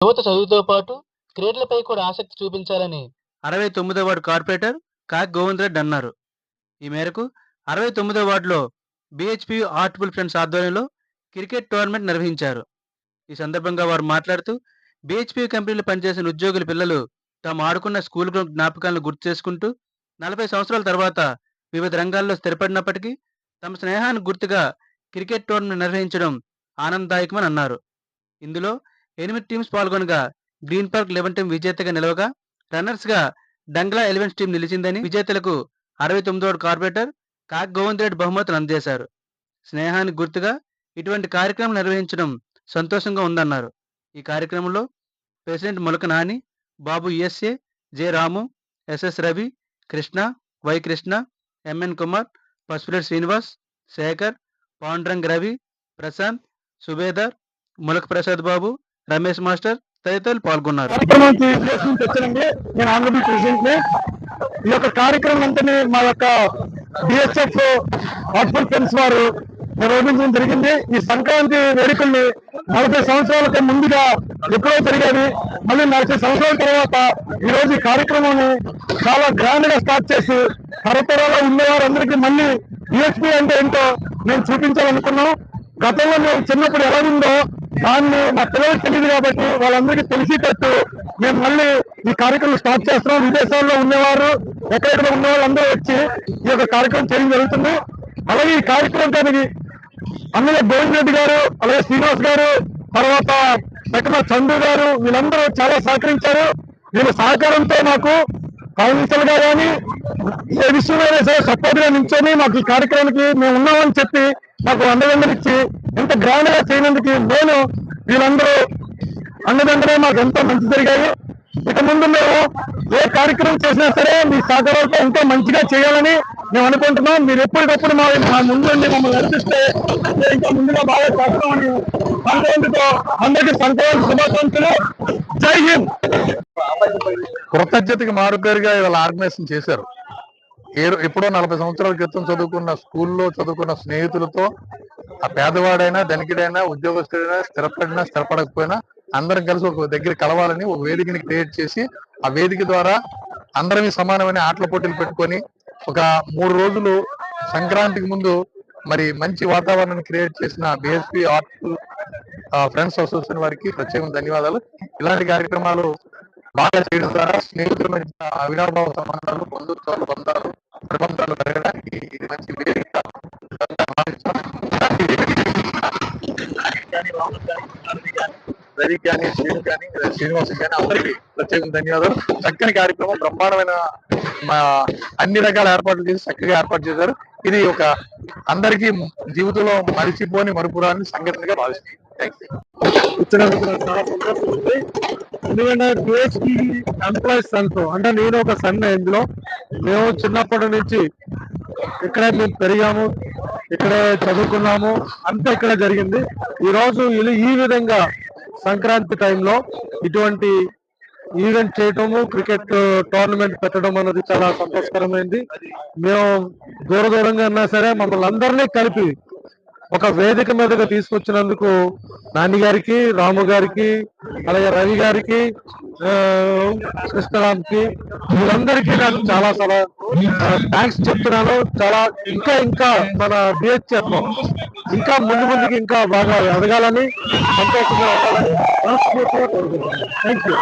యువత చదువుతో పాటు క్రీడలపై కూడా ఆసక్తి చూపించాలని అరవై తొమ్మిదో వార్డు కార్పొరేటర్ కాక్ గోవింద్ రెడ్డి అన్నారు. ఈ మేరకు అరవై తొమ్మిదో వార్డులో బిహెచ్పి ఆర్ట్ఫుల్ ఫ్రెండ్స్ ఆధ్వర్యంలో క్రికెట్ టోర్నమెంట్ నిర్వహించారు. ఈ సందర్భంగా వారు మాట్లాడుతూ బిహెచ్పి కంపెనీలు పనిచేసిన ఉద్యోగుల పిల్లలు తాము ఆడుకున్న స్కూల్ గ్రౌండ్ జ్ఞాపకాలను గుర్తు చేసుకుంటూ నలభై సంవత్సరాల తర్వాత వివిధ రంగాల్లో స్థిరపడినప్పటికీ తమ స్నేహాన్ని గుర్తుగా క్రికెట్ టోర్నమెంట్ నిర్వహించడం ఆనందదాయకమని అన్నారు. ఇందులో ఎనిమిది టీమ్స్ పాల్గొనగా గ్రీన్ పార్క్ లెవెన్ టీం విజేతగా నిలవగా రన్నర్స్గా డంగ్లా ఎలెవెన్స్ టీం నిలిచిందని విజేతలకు అరవై తొమ్మిదోడు కార్పొరేటర్ కాక్ గోవింద్ రెడ్డి బహుమతులు అందజేశారు. స్నేహానికి గుర్తుగా ఇటువంటి కార్యక్రమం నిర్వహించడం సంతోషంగా ఉందన్నారు. ఈ కార్యక్రమంలో president Mulaka Nani Babu S A J Ramu S S Ravi Krishna Y Krishna M N Kumar Pasupuleti Srinivas Sekhar Pandrang Ravi Prashanth Subedar Mulaka Prasad Babu Ramesh master తదితరులు పాల్గొన్నారు. నేను ఆంధ్రప్రదేశ్ ప్రెసిడెంట్ని ఈ యొక్క కార్యక్రమం అంతా మా యొక్క బిఎస్ఎఫ్ హాస్పిటల్ ఫ్రెండ్స్ వారు నిర్వహించడం జరిగింది. ఈ సంక్రాంతి వేడుకల్ని నలభై సంవత్సరాలకు ముందుగా ఎప్పుడో జరిగేది. మళ్ళీ నలభై సంవత్సరాల తర్వాత ఈ రోజు ఈ కార్యక్రమాన్ని చాలా గ్రాండ్గా స్టార్ట్ చేసి తరతరాలు ఉండేవారందరికీ మళ్ళీ బిఎస్పీ అంటే ఏంటో మేము చూపించాలనుకున్నాం. గతంలో మేము చిన్నప్పుడు ఎలా ఉందో దాన్ని మా పిల్లలకు తెలియదు కాబట్టి వాళ్ళందరికీ తెలిసేటట్టు మేము మళ్ళీ ఈ కార్యక్రమం స్టార్ట్ చేస్తున్నాం. విదేశాల్లో ఉండేవారు ఎక్కడెక్కడ ఉన్న వాళ్ళందరూ వచ్చి ఈ యొక్క కార్యక్రమం చేయడం జరుగుతుంది. అలాగే ఈ కార్యక్రమం కానీ అన్నయ్య గోవింద్ రెడ్డి గారు అలాగే శ్రీనివాస్ గారు తర్వాత పక్కన చందు గారు వీళ్ళందరూ చాలా సహకరించారు. వీళ్ళ సహకారంతో నాకు కౌన్సిల్గా కానీ ఏ విషయమైనా సరే సపోర్ట్గా నించొని మాకు ఈ కార్యక్రమానికి మేము ఉన్నామని చెప్పి మాకు అండదండలు ఇచ్చి గ్రాండ్గా చేయనందుకు నేను వీళ్ళందరూ అండదండలే మాకు ఎంతో మంచి జరిగాయి. ఇక ముందు మేము ఏ కార్యక్రమం చేసినా సరే మీ సహకారాలతో ఎంతో మంచిగా చేయాలని మేము అనుకుంటున్నాం. మీరు ఎప్పటికప్పుడు మా ముందుండి ముందు మమ్మల్ని నడిపిస్తే ఇంకా ముందుగా బాగా చేస్తామని సంక్రాంతితో అందరికీ సంక్రాంతి శుభాకాంక్షలు. జై హింద్! కృతజ్ఞతకి మారుపేరుగా ఇవాళ ఆర్గనైజేషన్ చేశారు. ఎప్పుడో నలభై సంవత్సరాల క్రితం చదువుకున్న స్కూల్లో చదువుకున్న స్నేహితులతో ఆ పేదవాడైనా ధనికుడైనా ఉద్యోగస్తుడైనా స్థిరపడినా స్థిరపడకపోయినా అందరం కలిసి ఒక దగ్గర కలవాలని ఒక వేదికని క్రియేట్ చేసి ఆ వేదిక ద్వారా అందరం సమానమైన ఆటల పోటీలు పెట్టుకొని ఒక మూడు రోజులు సంక్రాంతికి ముందు మరి మంచి వాతావరణాన్ని క్రియేట్ చేసిన బిఎస్పీ ఆర్ట్ ఫ్రెండ్స్ అసోసియేషన్ వారికి ప్రత్యేకంగా ధన్యవాదాలు. ఇలాంటి కార్యక్రమాలు బాగా చేయడం ద్వారా స్నేహితుల మధ్య అవినాభావ సంబంధాలు బంధుత్వాలు బంధాలు ప్రబంధాలు పెరగడానికి ఇది మంచి వేదిక రవి కానీ శ్రీను కానీ శ్రీనివాస్ కానీ అందరికీ ప్రత్యేకంగా ధన్యవాదాలు. చక్కని కార్యక్రమం బ్రహ్మాండమైన మా అన్ని రకాల ఏర్పాట్లు చేసి చక్కగా ఏర్పాటు చేశారు. ఇది ఒక అందరికీ జీవితంలో మరిచిపోని మరుపురాని సంఘటనగా భావిస్తుంది. ఎందుకంటే పిహెచ్డి ఎంప్లాయీస్ అంటే నేను ఒక సన్ ఇందులో. మేము చిన్నప్పటి నుంచి ఇక్కడే మేము పెరిగాము ఇక్కడే చదువుకున్నాము అంతా ఇక్కడ జరిగింది. ఈ రోజు ఈ విధంగా సంక్రాంతి టైంలో ఇటువంటి ఈవెంట్ చేయటము క్రికెట్ టోర్నమెంట్ పెట్టడం అనేది చాలా సంతోషకరమైంది. మేము దూర దూరంగా ఉన్నా సరే మమ్మల్ని అందరినీ కలిపి ఒక వేదిక మీదగా తీసుకొచ్చినందుకు నాని గారికి రాము గారికి అలాగే రవి గారికి ఆ, మీరందరికీ నాకు చాలా చాలా థ్యాంక్స్ చెప్తున్నాను. చాలా ఇంకా ఇంకా మన బిహెచ్ఎఫ్ ఇంకా ముందు ముందుకి ఇంకా బాగా ఎదగాలని సంతోషంగా ఉండాలని మనస్ఫూర్తిగా కోరుకుంటున్నాను. Thank you